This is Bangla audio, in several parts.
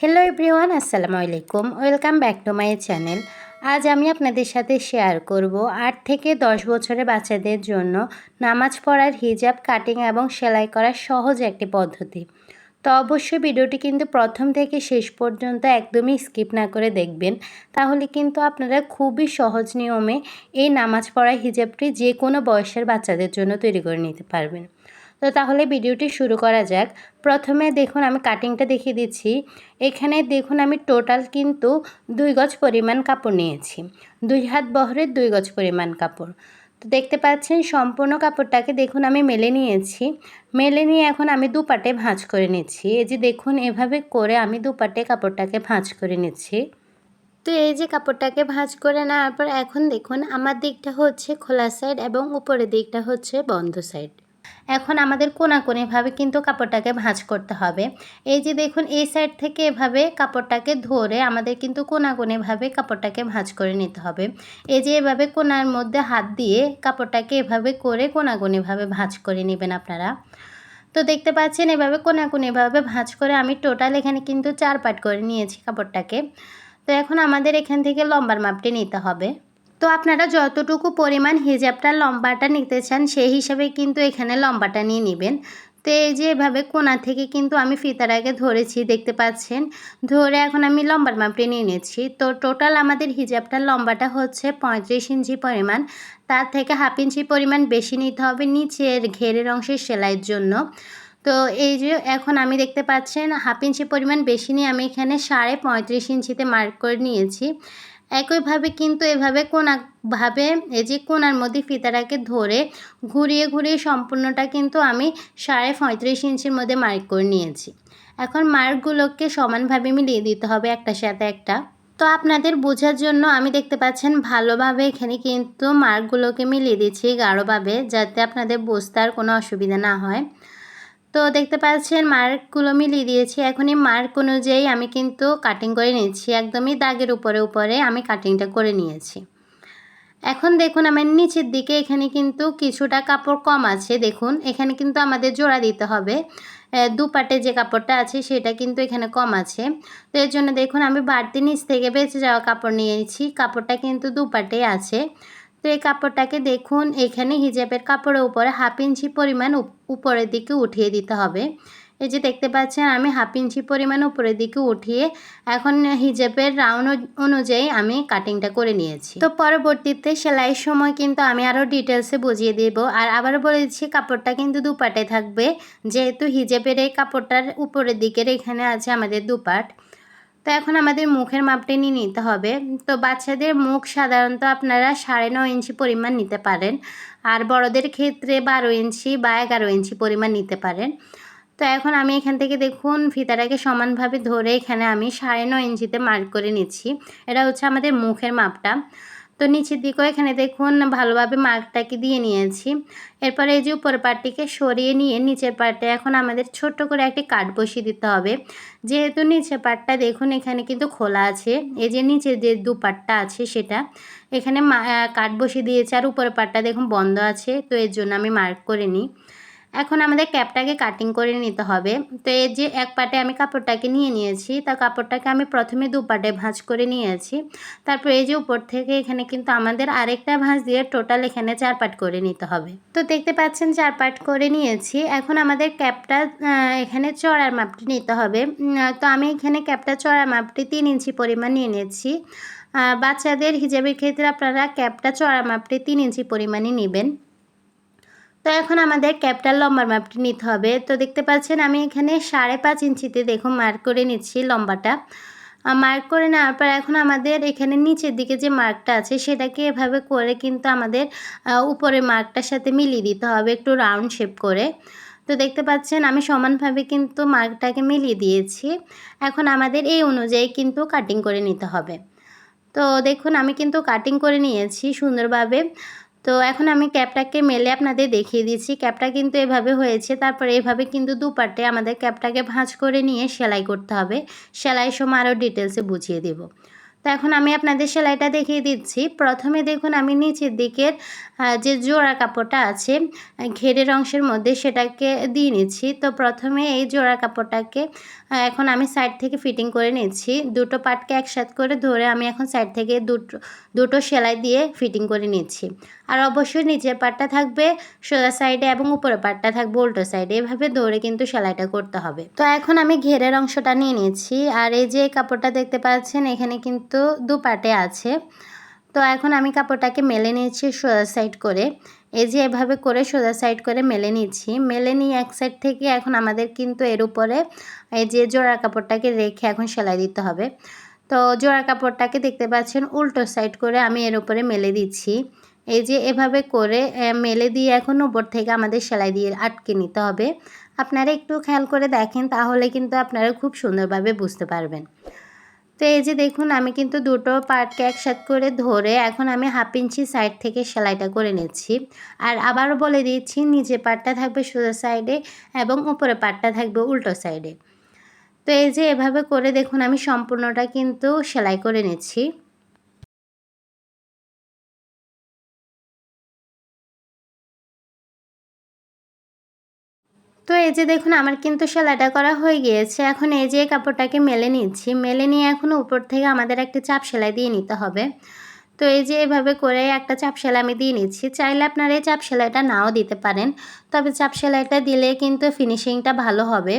হ্যালো এভরিওয়ান আসসালামু আলাইকুম welcome back to my channel আজ আমি আপনাদের সাথে শেয়ার করব আট থেকে দশ বছরের বাচ্চাদের জন্য নামাজ পড়ার হিজাব কাটিং এবং সেলাই করার সহজ একটি পদ্ধতি। তো অবশ্যই ভিডিওটি কিন্তু প্রথম থেকে শেষ পর্যন্ত একদমই স্কিপ না করে দেখবেন। তাহলে কিন্তু আপনারা খুবই সহজ নিয়মে এই নামাজ পড়ার হিজাবটি যে কোনো বয়সের বাচ্চাদের জন্য তৈরি করে নিতে পারবেন। তো তাহলে ভিডিওটি শুরু করা যাক। প্রথমে দেখুন, আমি কাটিংটা দেখিয়ে দিচ্ছি। এখানে দেখুন, আমি টোটাল কিন্তু দুই গজ পরিমাণ কাপড় নিয়েছি। দুই হাত বহরের দুই গজ পরিমাণ কাপড়। তো দেখতে পাচ্ছেন, সম্পূর্ণ কাপড়টাকে দেখুন, আমি মেলে নিয়েছি। মেলে নিয়ে এখন আমি দুপাটে ভাঁজ করে নিচ্ছি। এই যে দেখুন, এভাবে করে আমি দুপাটে কাপড়টাকে ভাঁজ করে নিচ্ছি। তো এই যে কাপড়টাকে ভাঁজ করে নেওয়ার পর এখন দেখুন, আমার দিকটা হচ্ছে খোলা সাইড এবং উপরের দিকটা হচ্ছে বন্ধ সাইড এখন আমাদের কোনাকুনিভাবে কিন্তু কাপড়টাকে ভাঁজ করতে হবে। এই যে দেখুন, এই সাইড থেকে এভাবে কাপড়টাকে ধরে আমাদের কিন্তু কোনাকুনিভাবে কাপড়টাকে ভাঁজ করে নিতে হবে। এই যে এভাবে কোনার মধ্যে হাত দিয়ে কাপড়টাকে এভাবে করে কোনাকুনিভাবে ভাঁজ করে নেবেন আপনারা। তো দেখতে পাচ্ছেন, এভাবে কোনাকুনিভাবে ভাঁজ করে আমি টোটাল এখানে কিন্তু চার পাট করে নিয়েছি কাপড়টাকে। তো এখন আমাদের এখান থেকে লম্বার মাপটি নিতে হবে। তো আপনারা যতটুকু পরিমাণ হিজাবটার লম্বাটা নিতে চান, সেই হিসাবে কিন্তু এখানে লম্বাটা নিয়ে নেবেন। তো এই যে এভাবে কোনা থেকে কিন্তু আমি ফিতার আগে ধরেছি, দেখতে পাচ্ছেন। ধরে এখন আমি লম্বার মাপটি নিয়ে নিয়েছি তো টোটাল আমাদের হিজাবটার লম্বাটা হচ্ছে পঁয়ত্রিশ ইঞ্চি পরিমাণ। তার থেকে হাফ ইঞ্চি পরিমাণ বেশি নিতে হবে নিচের ঘেরের অংশের সেলাইয়ের জন্য। তো এই যে এখন আমি দেখতে পাচ্ছেন, হাফ ইঞ্চি পরিমাণ বেশি নিয়ে আমি এখানে সাড়ে পঁয়ত্রিশ ইঞ্চিতে মার্ক করে নিয়েছি। একইভাবে কিন্তু এভাবে কোনাভাবে এই যে কোনার মধ্যে ফিতাটাকে ধরে ঘুরিয়ে ঘুরিয়ে সম্পূর্ণটা কিন্তু আমি সাড়ে পঁয়ত্রিশ ইঞ্চির মধ্যে মার্ক করে নিয়েছি। এখন মার্কগুলোকে সমানভাবে মিলিয়ে দিতে হবে একটার সাথে একটা। তো আপনাদের বোঝার জন্য আমি দেখতে পাচ্ছেন ভালোভাবে এখানে কিন্তু মার্কগুলোকে মিলিয়ে দিচ্ছি গাঢ়ভাবে যাতে আপনাদের বুঝতে আর কোনো অসুবিধা না হয়। তো দেখতে পাচ্ছেন মার্কগুলো মিলিয়ে দিয়েছি। এখনই মার্ক অনুযায়ী আমি কিন্তু কাটিং করে নিয়েছি। একদমই দাগের উপরে উপরে আমি কাটিংটা করে নিয়েছি। এখন দেখুন আমার নিচের দিকে এখানে কিন্তু কিছুটা কাপড় কম আছে। দেখুন, এখানে কিন্তু আমাদের জোড়া দিতে হবে। দুপাটে যে কাপড়টা আছে সেটা কিন্তু এখানে কম আছে। তো এর জন্য দেখুন আমি বাড়তি নিচ থেকে বেঁচে যাওয়া কাপড় নিয়েছি কাপড়টা কিন্তু দুপাটে আছে। তো এই কাপড়টাকে দেখুন, এখানে হিজাবের কাপড়ের উপরে হাফ ইঞ্চি পরিমাণ উপরের দিকে উঠিয়ে দিতে হবে। এই যে দেখতে পাচ্ছেন, আমি হাফ ইঞ্চি পরিমাণ উপরের দিকে উঠিয়ে এখন হিজাবের রাউন্ড অনুযায়ী আমি কাটিংটা করে নিয়েছি। তো পরবর্তীতে সেলাইয়ের সময় কিন্তু আমি আরও ডিটেলসে বুঝিয়ে দেব। আর আবার বলেছি কাপড়টা কিন্তু দুপাটে থাকবে। যেহেতু হিজাবের এই কাপড়টার উপরের দিকের এখানে আছে আমাদের দুপাট। তো এখন আমাদের মুখের মাপটা নিয়ে নিতে হবে। তো বাচ্চাদের মুখ সাধারণত আপনারা সাড়ে নয় ইঞ্চি পরিমাণ নিতে পারেন। আর বড়দের ক্ষেত্রে বারো ইঞ্চি বা এগারো ইঞ্চি পরিমাণ নিতে পারেন। তো এখন আমি এখান থেকে দেখুন ফিতাটাকে সমানভাবে ধরে এখানে আমি সাড়ে নয় ইঞ্চিতে মার্ক করে নিচ্ছি। এটা হচ্ছে আমাদের মুখের মাপটা। তো নিচের দিকেও এখানে দেখুন ভালোভাবে মার্কটাকে দিয়ে নিয়েছি। এরপরে এই যে উপর পাটটিকে সরিয়ে নিয়ে নিচের পাটে এখন আমাদের ছোট্ট করে একটি কাঠ বসিয়ে দিতে হবে। যেহেতু নিচের পাটটা দেখুন এখানে কিন্তু খোলা আছে, এই যে নিচে যে দু পাটটা আছে সেটা, এখানে কাঠ বসিয়ে দিয়েছে আর উপরের পাটটা দেখুন বন্ধ আছে, তো এর জন্য আমি মার্ক করে নিই। এখন আমাদের ক্যাপটাকে কাটিং করে নিতে হবে। তো এর যে এক পাটে আমি কাপড়টাকে নিয়ে নিয়েছি, তা কাপড়টাকে আমি প্রথমে দু পাটে ভাঁজ করে নিয়েছি। তারপর এই যে উপর থেকে এখানে কিন্তু আমাদের আরেকটা ভাঁজ দিয়ে টোটাল এখানে চার পাট করে নিতে হবে। তো দেখতে পাচ্ছেন চার পাট করে নিয়েছি। এখন আমাদের ক্যাপটা এখানে চড়ার মাপটি নিতে হবে। তো আমি এখানে ক্যাপটা চড়ার মাপটি তিন ইঞ্চি পরিমাণ নিয়ে নিয়েছি। বাচ্চাদের হিজাবের ক্ষেত্রে আপনারা ক্যাপটা চড়া মাপটি তিন ইঞ্চি পরিমাণই নেবেন। তো এখন আমাদের ক্যাপটার লম্বার মাপটি নিতে হবে। তো দেখতে পাচ্ছেন আমি এখানে সাড়ে পাঁচ ইঞ্চিতে দেখুন মার্ক করে নিচ্ছি লম্বাটা। মার্ক করে নেওয়ার পর এখন আমাদের এখানে নিচের দিকে যে মার্কটা আছে সেটাকে এভাবে করে কিন্তু আমাদের উপরে মার্কটার সাথে মিলিয়ে দিতে হবে একটু রাউন্ড শেপ করে। তো দেখতে পাচ্ছেন আমি সমানভাবে কিন্তু মার্কটাকে মিলিয়ে দিয়েছি। এখন আমাদের এই অনুযায়ী কিন্তু কাটিং করে নিতে হবে। তো দেখুন আমি কিন্তু কাটিং করে নিয়েছি সুন্দরভাবে। তো এখন আমি ক্যাপটাকে মেলে আপনাদের দেখিয়ে দিচ্ছি। ক্যাপটা কিন্তু এভাবে হয়েছে, তারপরে এভাবে কিন্তু দুপাটে আমাদের ক্যাপটাকে ভাঁজ করে নিয়ে সেলাই করতে হবে। সেলাই সময় আরও ডিটেলসে বুঝিয়ে দেব। তো এখন আমি আপনাদের সেলাইটা দেখিয়ে দিচ্ছি। প্রথমে দেখুন আমি নিচের দিকের যে জোড়া কাপড়টা আছে ঘেরের অংশের মধ্যে সেটাকে দিয়ে নিচ্ছি। তো প্রথমে এই জোড়া কাপড়টাকে এখন আমি সাইড থেকে ফিটিং করে নিচ্ছি। দুটো পাটকে একসাথে করে ধরে আমি এখন সাইড থেকে দুটো দুটো সেলাই দিয়ে ফিটিং করে নিচ্ছি। আর অবশ্যই নিচের পাটটা থাকবে সোজা সাইডে এবং উপরের পাটটা থাকবে উল্টো সাইডে। এভাবে ধরে কিন্তু সেলাইটা করতে হবে। তো এখন আমি ঘেরের অংশটা নিয়ে নিয়েছি আর এই যে কাপড়টা দেখতে পাচ্ছেন, এখানে কিন্তু দু পাটে আছে। তো এখন আমি কাপড়টাকে মেলে নিয়েছি সোজা সাইড করে। এই যে এভাবে করে সোজা সাইড করে মেলে নিয়েছি মেলে নিয়ে এক সাইড থেকে এখন আমাদের কিন্তু এর উপরে এই যে জোড়া কাপড়টাকে রেখে এখন সেলাই দিতে হবে। তো জোড়া কাপড়টাকে দেখতে পাচ্ছেন উল্টো সাইড করে আমি এর উপরে মেলে দিচ্ছি। এই যে এভাবে করে মেলে দিয়ে এখন উপর থেকে আমাদের সেলাই দিয়ে আটকে নিতে হবে। আপনারা একটু খেয়াল করে দেখেন, তাহলে কিন্তু আপনারা খুব সুন্দরভাবে বুঝতে পারবেন। তো এই যে দেখুন, আমি কিন্তু দুটো পার্টকে একসাথ করে ধরে এখন আমি হাফ ইঞ্চি সাইড থেকে সেলাইটা করে নিচ্ছি। আর আবারও বলে দিচ্ছি, নিচে পার্টটা থাকবে সোজা সাইডে এবং উপরে পার্টটা থাকবে উল্টো সাইডে তো এই যে এভাবে করে দেখুন, আমি সম্পূর্ণটা কিন্তু সেলাই করে নিচ্ছি। তো এই যে দেখুন, আমার কিন্তু সেলাইটা করা হয়ে গিয়েছে। এখন এই যে কাপড়টাকে মেলে নিচ্ছি। মেলে নিয়ে এখন উপর থেকে আমাদের একটা চাপ সেলাই দিয়ে নিতে হবে। তো এই যে এভাবে করে একটা চাপ সেলাই আমি দিয়ে নিচ্ছি। চাইলে আপনারা এই চাপ সেলাইটা নাও দিতে পারেন। তবে চাপ সেলাইটা দিলে কিন্তু ফিনিশিংটা ভালো হবে।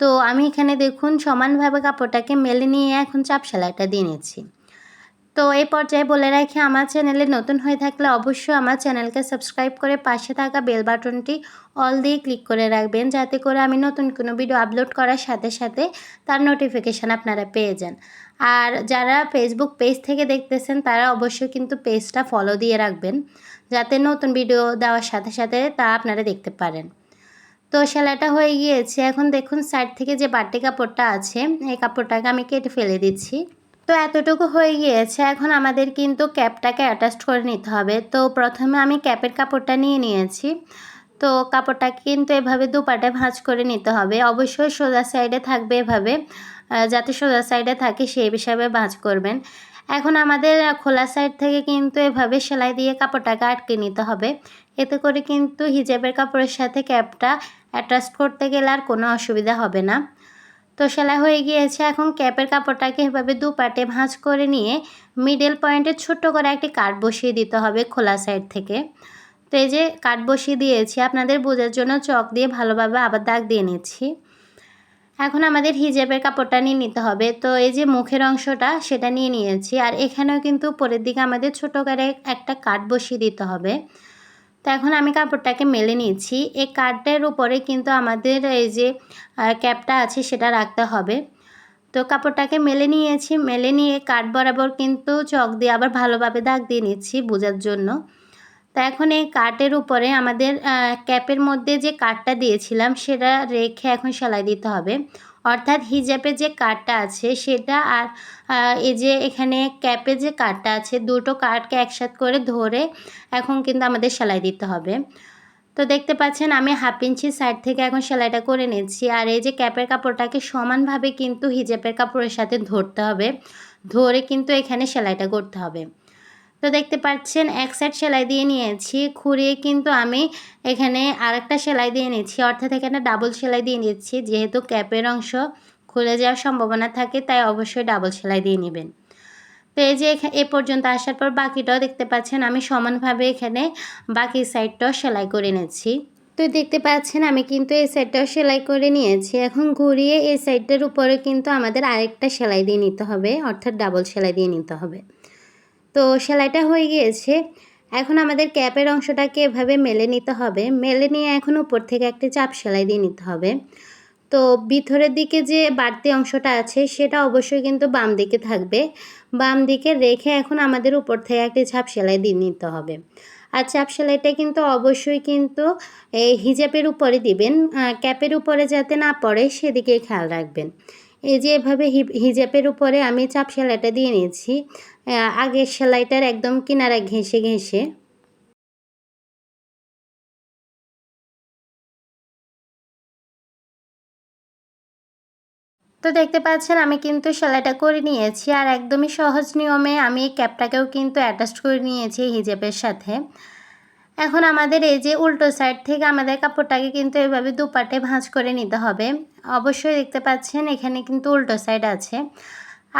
তো আমি এখানে দেখুন, সমানভাবে কাপড়টাকে মেলে নিয়ে এখন চাপ সেলাইটা দিয়ে নিচ্ছি। তো এই পর্যায়ে বলে রাখি, আমার চ্যানেলে নতুন হয়ে থাকলে অবশ্যই আমার চ্যানেলকে সাবস্ক্রাইব করে পাশে থাকা বেল বাটনটি অল দিয়ে ক্লিক করে রাখবেন, যাতে করে আমি নতুন কোনো ভিডিও আপলোড করার সাথে সাথে তার নোটিফিকেশান আপনারা পেয়ে যান। আর যারা ফেসবুক পেজ থেকে দেখতেছেন, তারা অবশ্যই কিন্তু পেজটা ফলো দিয়ে রাখবেন, যাতে নতুন ভিডিও দেওয়ার সাথে সাথে তা আপনারা দেখতে পারেন। তো সেলাইটা হয়ে গিয়েছে। এখন দেখুন সাইড থেকে যে বাড়তি কাপড়টা আছে, এই কাপড়টাকে আমি কেটে ফেলে দিচ্ছি। তো এতটুকু হয়ে গিয়েছে, এখন আমাদের কিন্তু ক্যাপটাকে অ্যাটাচ করে নিতে হবে। তো প্রথমে আমি ক্যাপের কাপড়টা নিয়ে নিয়েছি। তো কাপড়টাকে কিন্তু এভাবে দুপাটে ভাঁজ করে নিতে হবে। অবশ্যই সোজা সাইডে থাকবে এভাবে যাতে সোজা সাইডে থাকে সেই হিসাবে ভাঁজ করবেন। এখন আমাদের খোলা সাইড থেকে কিন্তু এভাবে সেলাই দিয়ে কাপড়টাকে আটকে নিতে হবে। এতে করে কিন্তু হিজাবের কাপড়ের সাথে ক্যাপটা অ্যাটাচ করতে গেলে আর কোনো অসুবিধা হবে না। তো সেলাই হয়ে গিয়েছে। এখন ক্যাপের কাপড়টাকে এভাবে দু পাটে ভাঁজ করে নিয়ে মিডল পয়েন্টে ছোট্ট করে একটি কাট বসিয়ে দিতে হবে খোলা সাইড থেকে। তো এই যে কাট বসিয়ে দিয়েছি, আপনাদের বোঝার জন্য চক দিয়ে ভালোভাবে আবার দাগ দিয়ে নিচ্ছি। এখন আমাদের হিজাবের কাপড়টা নিয়ে নিতে হবে। তো এই যে মুখের অংশটা, সেটা নিয়ে নিয়েছি। আর এখানেও কিন্তু উপরের দিকে আমাদের ছোটো করে একটা কাট বসিয়ে দিতে হবে। তো এখন আমি কাপড়টাকে মেলে নিয়েছি এই কার্ডের উপরে কিন্তু আমাদের এই যে ক্যাপটা আছে সেটা রাখতে হবে। তো কাপড়টাকে মেলে নিয়েছি। মেলে নিয়ে কাঠ বরাবর কিন্তু চক দিয়ে আবার ভালোভাবে দাগ দিয়ে নিচ্ছি বোঝার জন্য। তো এখন এই কাটের উপরে আমাদের ক্যাপের মধ্যে যে কাটটা দিয়েছিলাম সেটা রেখে এখন সেলাই দিতে হবে। অর্থাৎ হিজাবে যে কাটটা আছে সেটা আর এই যে এখানে ক্যাপে যে কাটটা আছে দুটো কাটকে একসাথে করে ধরে এখন কিন্তু আমাদের সেলাই দিতে হবে। তো দেখতে পাচ্ছেন আমি হাফ ইঞ্চি সাইড থেকে এখন সেলাইটা করে নিচ্ছি আর এই যে ক্যাপের কাপড়টাকে সমানভাবে কিন্তু হিজাবের কাপড়ের সাথে ধরতে হবে। ধরে কিন্তু এখানে সেলাইটা করতে হবে। তো দেখতে পাচ্ছেন, এক সাইড সেলাই দিয়ে নিয়েছি, খুঁড়িয়ে কিন্তু আমি এখানে আরেকটা সেলাই দিয়ে নিয়েছি। অর্থাৎ এখানে ডাবল সেলাই দিয়ে নিচ্ছি, যেহেতু ক্যাপের অংশ খুলে যাওয়ার সম্ভাবনা থাকে, তাই অবশ্যই ডাবল সেলাই দিয়ে নেবেন। তো এই যে এ পর্যন্ত আসার পর বাকিটাও দেখতে পাচ্ছেন, আমি সমানভাবে এখানে বাকি সাইডটাও সেলাই করে নিচ্ছি তো দেখতে পাচ্ছেন, আমি কিন্তু এই সাইডটাও সেলাই করে নিয়েছি। এখন ঘুরিয়ে এই সাইডটার উপরে কিন্তু আমাদের আরেকটা সেলাই দিয়ে নিতে হবে, অর্থাৎ ডাবল সেলাই দিয়ে নিতে হবে। তো সেলাইটা হয়ে গিয়েছে। এখন আমাদের ক্যাপের অংশটাকে এভাবে মেলে নিতে হবে। মেলে নিয়ে এখন উপর থেকে একটা চাপ সেলাই দিয়ে নিতে হবে। তো ভিতরের দিকে যে বাড়তি অংশটা আছে, সেটা অবশ্যই কিন্তু বাম দিকে থাকবে। বাম দিকে রেখে এখন আমাদের উপর থেকে একটি ছাপ সেলাই দিয়ে নিতে হবে। আর চাপ সেলাইটা কিন্তু অবশ্যই কিন্তু, এই হিজাবের উপরে দিবেন। ক্যাপের উপরে যাতে না পড়ে সেদিকে খেয়াল রাখবেন। এই যে এভাবে হিজাবের উপরে আমি চাপ সেলাইটা দিয়ে নিয়েছি। আগের সেলাইটার একদম কিনারা ঘেঁষে ঘেঁষে। তো দেখতে পাচ্ছেন, আমি কিন্তু সেলাইটা করে নিয়েছি আর একদমই সহজ নিয়মে আমি ক্যাপটাকেও কিন্তু অ্যাটাচ করে নিয়েছি হিজাবের সাথে। এখন আমাদের এই যে উল্টো সাইড থেকে আমাদের কাপড়টাকে কিন্তু এভাবে দুপাটে ভাঁজ করে নিতে হবে। অবশ্যই দেখতে পাচ্ছেন এখানে কিন্তু উল্টো সাইড আছে।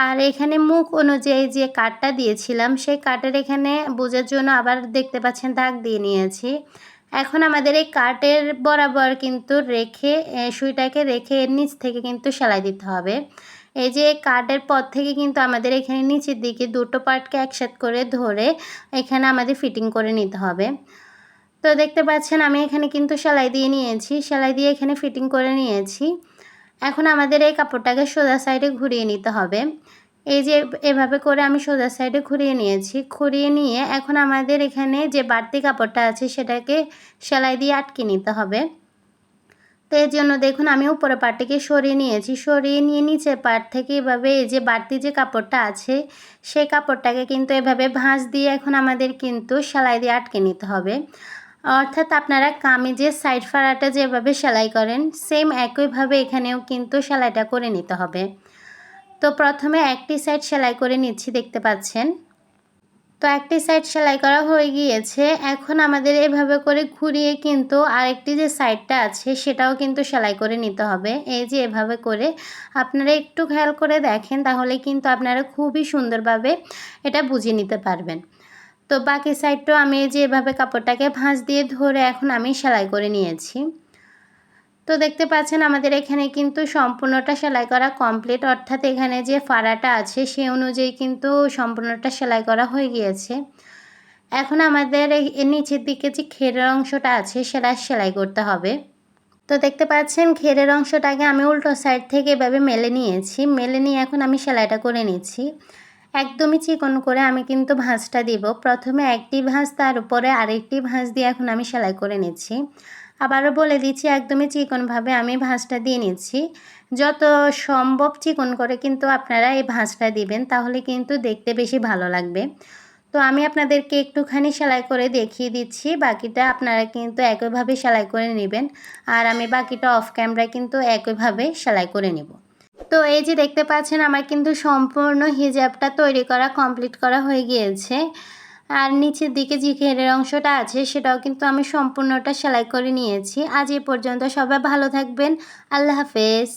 আর এখানে মুখ অনুযায়ী যে কাটটা দিয়েছিলাম, সেই কাটের এখানে বোঝার জন্য আবার দেখতে পাচ্ছেন দাগ দিয়ে নিয়েছি। এখন আমাদের এই কাটের বরাবর কিন্তু রেখে সুইটাকে রেখে এর নিচ থেকে কিন্তু সেলাই দিতে হবে। এই যে কার্ডের পর থেকে কিন্তু আমাদের এখানে নিচের দিকে দুটো পার্টকে একসাথে করে ধরে এখানে আমাদের ফিটিং করে নিতে হবে। তো দেখতে পাচ্ছেন আমি এখানে কিন্তু সেলাই দিয়ে নিয়েছি, সেলাই দিয়ে এখানে ফিটিং করে নিয়েছি। এখন আমাদের এই কাপড়টাকে সোজা সাইডে ঘুরিয়ে নিতে হবে। এই যে এভাবে করে আমি সোজা সাইডে ঘুরিয়ে নিয়েছি, ঘুরিয়ে নিয়ে এখন আমাদের এখানে যে বাড়তি কাপড়টা আছে সেটাকে সেলাই দিয়ে আটকে নিতে হবে। তো এর জন্য দেখুন আমি উপরে পাটটিকে সরিয়ে নিয়েছি, সরিয়ে নিয়ে নিচের পাট থেকে এভাবে এই যে বাড়তি যে কাপড়টা আছে, সেই কাপড়টাকে কিন্তু এভাবে ভাঁজ দিয়ে এখন আমাদের কিন্তু সেলাই দিয়ে আটকে নিতে হবে। অর্থাৎ আপনারা কামিজের সাইড ফাড়াটা যেভাবে সেলাই করেন সেম একইভাবে এখানেও কিন্তু সেলাইটা করে নিতে হবে। তো প্রথমে একটি সাইড সেলাই করে নিচ্ছি, দেখতে পাচ্ছেন। তো একটি সাইড সেলাই করা হয়ে গিয়েছে। এখন আমাদের এভাবে করে ঘুরিয়ে কিন্তু আরেকটি যে সাইডটা আছে, সেটাও কিন্তু সেলাই করে নিতে হবে। এই যে এভাবে করে আপনারা একটু খেয়াল করে দেখেন, তাহলে কিন্তু আপনারা খুবই সুন্দরভাবে এটা বুঝে নিতে পারবেন। তো বাকি সাইডটাও আমি যে এভাবে কাপড়টাকে ভাঁজ দিয়ে ধরে এখন আমি সেলাই করে নিয়েছি। তো দেখতে পাচ্ছেন আমাদের এখানে কিন্তু সম্পূর্ণটা সেলাই করা কমপ্লিট। অর্থাৎ এখানে যে ফাড়াটা আছে সে অনুযায়ী কিন্তু সম্পূর্ণটা সেলাই করা হয়ে গিয়েছে। এখন আমাদের নিচের দিকে যে খেরের অংশটা আছে সেটা সেলাই করতে হবে। তো দেখতে পাচ্ছেন ঘেরের অংশটাকে আমি উল্টো সাইড থেকে এভাবে মেলে নিয়েছি। মেলে নিয়ে এখন আমি সেলাইটা করে নিচ্ছি। একদমই চিকন করে আমি কিন্তু ভাঁজটা দিব। প্রথমে একটি ভাঁজ, তার উপরে আরেকটি ভাঁজ দিয়ে এখন আমি সেলাই করে নিচ্ছি। আবারও বলে দিচ্ছি, একদমই চিকনভাবে আমি ভাঁজটা দিয়ে নিচ্ছি। যত সম্ভব চিকন করে কিন্তু আপনারা এই ভাঁজটা দিবেন, তাহলে কিন্তু দেখতে বেশি ভালো লাগবে। তো আমি আপনাদেরকে একটুখানি সেলাই করে দেখিয়ে দিচ্ছি, বাকিটা আপনারা কিন্তু একইভাবে সেলাই করে নেবেন। আর আমি বাকিটা অফ ক্যামেরায় কিন্তু একইভাবে সেলাই করে নেব। তো এই যে দেখতে পাচ্ছেন, আমার কিন্তু সম্পূর্ণ হিজাবটা তৈরি করা কমপ্লিট করা হয়ে গিয়েছে। আর নিচের দিকে যে ঘেরের অংশটা আছে, সেটাও কিন্তু আমি সম্পূর্ণটা সেলাই করে নিয়েছি। আজ এ পর্যন্ত সবাই ভালো থাকবেন। আল্লাহ হাফেজ।